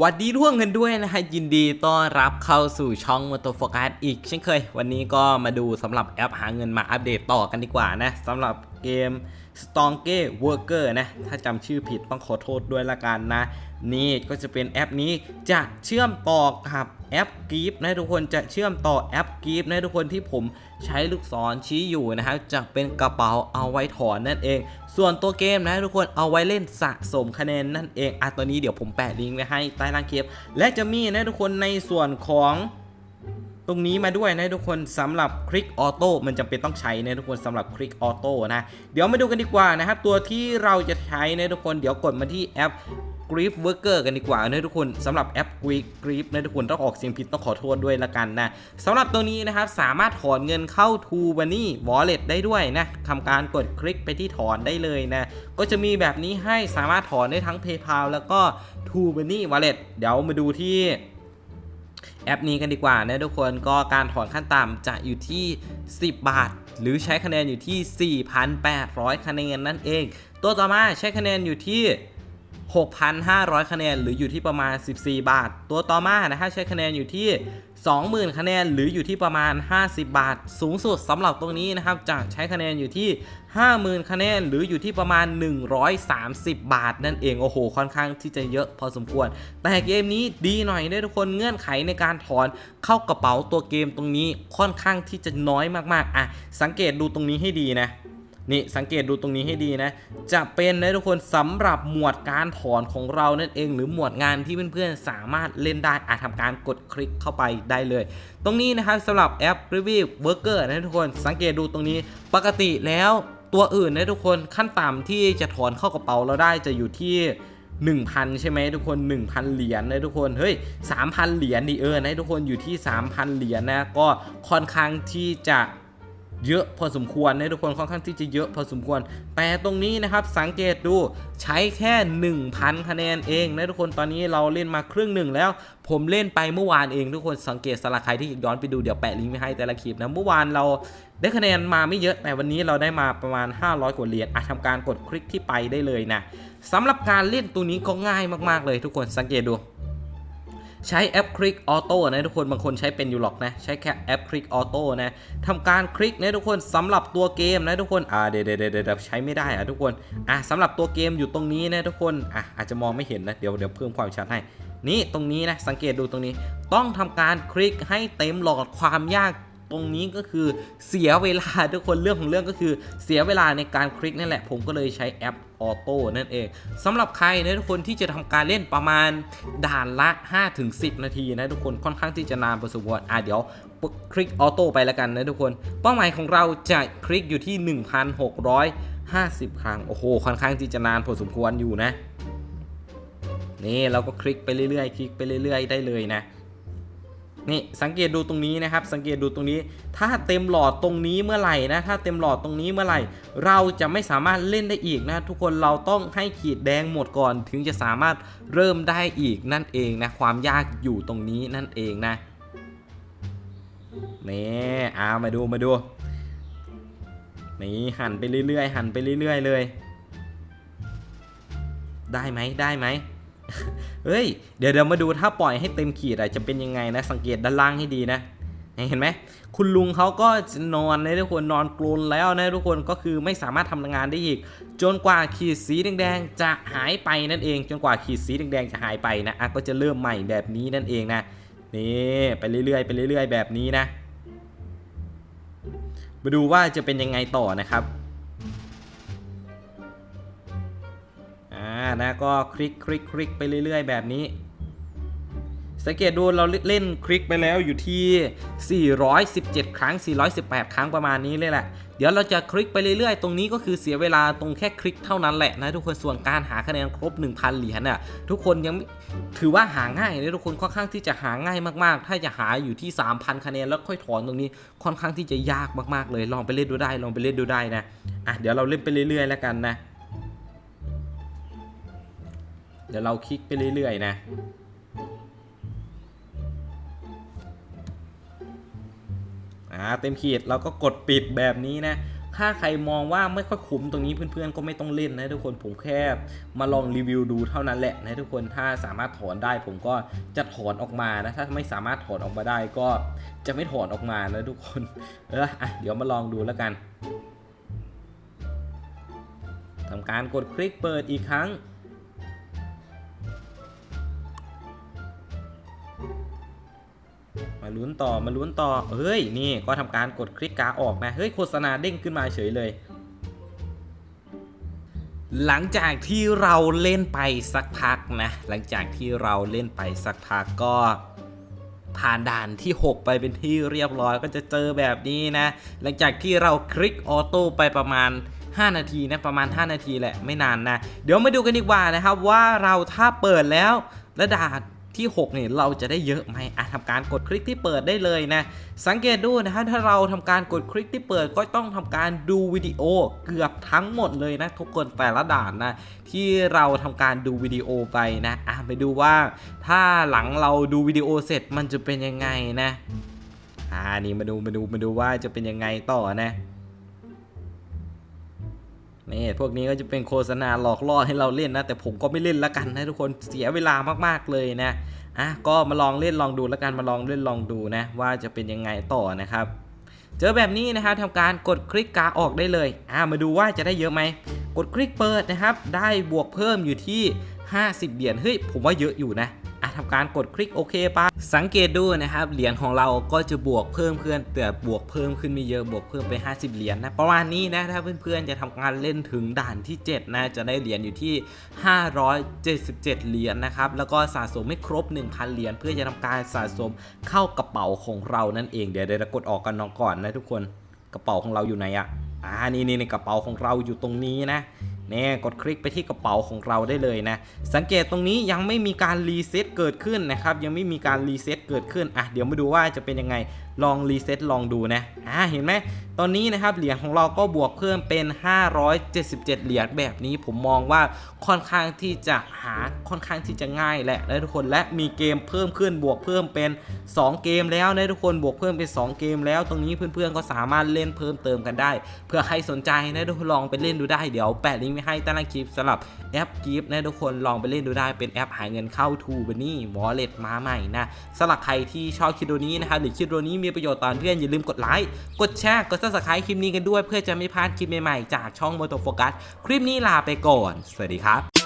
วัสดีร่วงกันด้วยนะฮะยินดีต้อนรับเข้าสู่ช่องมอเตโฟกัสอีกเช่นเคย วันนี้ก็มาดูสำหรับแอปหาเงินมาอัปเดตต่อกันดีกว่านะสำหรับเกม s t o n g e Worker นะ ถ้าจำชื่อผิดต้องขอโทษด้วยละกันนะ นี่ก็จะเป็นแอปนี้จะเชื่อมต่อกับ แอปกีฟนะทุกคนจะเชื่อมต่อแอปกีฟนะทุกคนที่ผมใช้ลูกศรชี้อยู่นะครับจะเป็นกระเป๋าเอาไว้ถอนนั่นเอง ส่วนตัวเกมนะทุกคนเอาไว้เล่นสะสมคะแนนนั่นเองอะตอนนี้เดี๋ยวผมแปะลิงก์ไว้ให้ใต้ล่างคลิปและจะมีนะทุกคนในส่วนของตรงนี้มาด้วยนะทุกคนสำหรับคลิกออโต้มันจำเป็นต้องใช้นะทุกคนสำหรับคลิกออโต้นะ เดี๋ยวมาดูกันดีกว่านะครับ ตัวที่เราจะใช้นะทุกคนเดี๋ยวกดมาที่แอป g r i e f Worker กันดีกว่านะทุกคนสำหรับแอป g r i e f g r i e f นะทุกคนต้องออกเสียงผิดต้องขอโทษด้วยละกันนะสำหรับตัวนี้นะครับสามารถถอนเงินเข้า t o b o n y Wallet ได้ด้วยนะทำการกดคลิกไปที่ถอนได้เลยนะ ก็จะมีแบบนี้ให้สามารถถอนได้ทั้ง PayPal แล้วก็ t o b o n y Wallet เดี๋ยวมาดูที่แอปนี้กันดีกว่านะทุกคนก็การถอนขั้นต่ำจะอยู่ที่ 10 บาท หรือใช้คะแนนอยู่ที่ 4,800 คะแนนนั่นเอง ตัวต่อมาใช้คะแนนอยู่ที่ 6,500 คะแนน หรืออยู่ที่ประมาณ 14 บาท ตัวต่อมานะฮะใช้คะแนนอยู่ที่ 20,000 คะแนน หรืออยู่ที่ประมาณ 50 บาท สูงสุดสำหรับตรงนี้นะครับจะใช้คะแนนอยู่ที่ 50,000 คะแนน หรืออยู่ที่ประมาณ 130 บาท นั่นเองโอ้โห ค่อนข้างที่จะเยอะพอสมควร แต่เกมนี้ดีหน่อยนะทุกคนเงื่อนไขในการถอนเข้ากระเป๋าตัวเกมตรงนี้ค่อนข้างที่จะน้อยมากๆอะสังเกตดูตรงนี้ให้ดีนะ นี่สังเกตดูตรงนี้ให้ดีนะ จะเป็นนะทุกคนสำหรับหมวดการถอนของเรานั่นเอง หรือหมวดงานที่เพื่อนๆสามารถเล่นได้อาจทำการกดคลิกเข้าไปได้เลย ตรงนี้นะครับสำหรับแอป Review Worker นะทุกคนสังเกตดูตรงนี้ปกติแล้วตัวอื่นนะทุกคนขั้นต่ำที่จะถอนเข้ากระเป๋าเราได้จะอยู่ที่1,000 ใช่ไหมทุกคน 1,000 เหรียญนะทุกคนเฮ้ย3,000 เหรียญดิเออนะทุกคนอยู่ที่ 3,000 เหรียญนะก็ค่อนข้างที่จะ เยอะพอสมควรนะทุกคนค่อนข้างที่จะเยอะพอสมควร แต่ตรงนี้นะครับสังเกตดูใช้แค่ 1,000 คะแนนเองนะทุกคนตอนนี้เราเล่นมาครึ่งหนึ่งแล้ว ผมเล่นไปเมื่อวานเองทุกคนสังเกตสลักใครที่ย้อนไปดูเดี๋ยวแปะลิงก์ไว้ให้แต่ละคลิปนะเมื่อวานเราได้คะแนนมาไม่เยอะแต่วันนี้เราได้มาประมาณ 500 กว่าเหรียญอาจทำการกดคลิกที่ไปได้เลยนะสำหรับการเล่นตัวนี้ก็ง่ายมากๆเลยทุกคนสังเกตดู ใช้แอปคลิกออโต้นะทุกคนบางคนใช้เป็นอยู่หรอกนะใช้แค่แอปคลิกออโต้นะทำการคลิกนะทุกคนสำหรับตัวเกมนะทุกคนอ่าเดี๋ยวเดี๋ยวเดี๋ยวใช้ไม่ได้อะทุกคนอะสำหรับตัวเกมอยู่ตรงนี้นะทุกคนอะอาจจะมองไม่เห็นนะเดี๋ยวเดี๋ยวเพิ่มความชัดให้นี่ตรงนี้นะสังเกตดูตรงนี้ ต้องทำการคลิกให้เต็มหลอดความยาก ตรงนี้ก็คือเสียเวลาทุกคนเรื่องของเรื่องก็คือเสียเวลาในการคลิกนั่นแหละ ผมก็เลยใช้แอปออโต้นั่นเองสำหรับใครนะทุกคนที่จะทำการเล่นประมาณด่านละ 5-10 นาทีนะทุกคนค่อนข้างที่จะนานพอสมควรอะเดี๋ยวคลิกออโต้ไปแล้วกันนะทุกคน เป้าหมายของเราจะคลิกอยู่ที่ 1,650 ครั้ง โอ้โห ค่อนข้างที่จะนานพอสมควรอยู่นะ นี่เราก็คลิกไปเรื่อยๆ คลิกไปเรื่อย ๆ ได้เลยนะ นี่สังเกตดูตรงนี้นะครับ สังเกตดูตรงนี้ ถ้าเต็มหลอดตรงนี้เมื่อไหร่นะ ถ้าเต็มหลอดตรงนี้เมื่อไหร่ เราจะไม่สามารถเล่นได้อีกนะ ทุกคนเราต้องให้ขีดแดงหมดก่อนถึงจะสามารถเริ่มได้อีกนั่นเองนะ ความยากอยู่ตรงนี้นั่นเองนะนี่เอามาดูมาดูนี่หันไปเรื่อยๆหันไปเรื่อย ๆ เลย ได้ไหมได้ไหม เฮ้ย เดี๋ยวเดี๋ยวมาดูถ้าปล่อยให้เต็มขีดอะจะเป็นยังไงนะ สังเกตด้านล่างให้ดีนะ เห็นไหม คุณลุงเขาก็จะนอนนะทุกคนนอนกลนแล้วนะทุกคนก็คือไม่สามารถทำงานได้อีก จนกว่าขีดสีแดงๆจะหายไปนั่นเอง จนกว่าขีดสีแดงๆจะหายไปนะอะก็จะเริ่มใหม่แบบนี้นั่นเองนะ นี่ไปเรื่อยๆไปเรื่อย ๆ แบบนี้นะ มาดูว่าจะเป็นยังไงต่อนะครับ ก็คลิกคลิกคลิกไปเรื่อยๆ แบบนี้สังเกตดูเราเล่นคลิกไปแล้วอยู่ที่ 417 ครั้ง 418 ครั้งประมาณนี้เลยแหละ เดี๋ยวเราจะคลิกไปเรื่อยๆ ตรงนี้ก็คือเสียเวลาตรงแค่คลิกเท่านั้นแหละนะทุกคนส่วนการหาคะแนนครบ 1,000 เหรียญน่ะทุกคนยังถือว่าหาง่ายนะทุกคนค่อนข้างที่จะหาง่ายมากๆ ถ้าจะหาอยู่ที่ 3,000 คะแนนแล้วค่อยถอนตรงนี้ค่อนข้างที่จะยากมากๆเลย ลองไปเล่นดูได้ลองไปเล่นดูได้นะอะเดี๋ยวเราเล่นไปเรื่อยๆ แล้วกันนะ เดี๋ยวเราคลิกไปเรื่อยๆนะ อ่าเต็มขีดเราก็กดปิดแบบนี้นะ ถ้าใครมองว่าไม่ค่อยคุ้มตรงนี้เพื่อนๆก็ไม่ต้องเล่นนะทุกคนผมแค่มาลองรีวิวดูเท่านั้นแหละนะทุกคนถ้าสามารถถอนได้ผมก็จะถอนออกมานะถ้าไม่สามารถถอนออกมาได้ก็จะไม่ถอนออกมานะทุกคนเอออะเดี๋ยวมาลองดูแล้วกันทำการกดคลิกเปิดอีกครั้ง ลุ้นต่อมาลุ้นต่อเฮ้ยนี่ก็ทำการกดคลิกกาออกนะเฮ้ยโฆษณาเด้งขึ้นมาเฉยเลย หลังจากที่เราเล่นไปสักพักนะ หลังจากที่เราเล่นไปสักพักก็ผ่านด่านที่ 6 ไปเป็นที่เรียบร้อยก็จะเจอแบบนี้นะ หลังจากที่เราคลิกออโต้ไปประมาณ 5 นาทีนะประมาณ 5 นาทีแหละไม่นานนะ เดี๋ยวมาดูกันดีกว่านะครับว่าเราถ้าเปิดแล้วและด่าน ที่ 6 เนี่ยเราจะได้เยอะไหมอะทำการกดคลิกที่เปิดได้เลยนะ สังเกตดูนะฮะถ้าเราทำการกดคลิกที่เปิดก็ต้องทำการดูวิดีโอเกือบทั้งหมดเลยนะ ทุกคนแต่ละด่านนะที่เราทำการดูวิดีโอไปนะอะไปดูว่า ถ้าหลังเราดูวิดีโอเสร็จมันจะเป็นยังไงนะอ่านี่มาดูมาดูมาดูว่าจะเป็นยังไงต่อนะ นี่พวกนี้ก็จะเป็นโฆษณาหลอกล่อให้เราเล่นนะ แต่ผมก็ไม่เล่นละกันนะทุกคนเสียเวลามากๆเลยนะอะก็มาลองเล่นลองดูล้วกันมาลองเล่นลองดูนะว่าจะเป็นยังไงต่อนะครับ เจอแบบนี้นะครับทำการกดคลิกกาออกได้เลยอ่ามาดูว่าจะได้เยอะไหมกดคลิกเปิดนะครับ ได้บวกเพิ่มอยู่ที่ 50 เหรียญเฮ้ยผมว่าเยอะอยู่นะ อะทำการกดคลิกโอเคปะสังเกตดูนะครับเหรียญของเราก็จะบวกเพิ่มขึ้นแต่บวกเพิ่มขึ้นไม่เยอะบวกเพิ่มไป 50 เหรียญนะประมาณนี้นะถ้าเพื่อนๆจะทำการเล่นถึงด่านที่ 7 นะจะได้เหรียญอยู่ที่ 577 เหรียญนะครับแล้วก็สะสมไม่ครบ 1,000 เหรียญเพื่อจะทำการสะสมเข้ากระเป๋าของเรานั่นเองเดี๋ยวเดี๋ยวกดออกกันน้องก่อนนะทุกคนกระเป๋าของเราอยู่ไหนอะอ่านี่นี่ในกระเป๋าของเราอยู่ตรงนี้นะ นี่ยกดคลิกไปที่กระเป๋าของเราได้เลยนะ สังเกตตรงนี้ยังไม่มีการรีเซ็ตเกิดขึ้นนะครับ ยังไม่มีการรีเซ็ตเกิดขึ้น อะ เดี๋ยวมาดูว่าจะเป็นยังไงลองรีเซ็ตลองดูนะอ่าเห็นไหมตอนนี้นะครับเหรียญของเราก็บวกเพิ่มเป็น 577 เหรียญแบบนี้ผมมองว่าค่อนข้างที่จะหาค่อนข้างที่จะง่ายแหละนะทุกคนและมีเกมเพิ่มขึ้นบวกเพิ่มเป็น 2 เกมแล้วนะทุกคนบวกเพิ่มเป็น 2 เกมแล้ว ตรงนี้เพื่อนๆก็สามารถเล่นเพิ่มเติมกันได้ เพื่อใครสนใจนะทุกคนลองไปเล่นดูได้เดี๋ยวแปะลิงก์ไว้ให้ใต้ล่างคลิปสำหรับแอปกิฟต์นะทุกคนลองไปเล่นดูได้เป็นแอปหาเงินเข้าทูบันนี่วอลเล็ตมาใหม่นะสำหรับใครที่ชอบคลิปตัวนี้นะครับหรือคลิปตัวนี้มีประโยชน์ตอนเพื่อนอย่าลืมกดไลค์ กดแชร์ กดซับสไครต์คลิปนี้กันด้วย เพื่อจะไม่พลาดคลิปใหม่ๆจากช่องโมโตโฟกัส คลิปนี้ลาไปก่อน สวัสดีครับ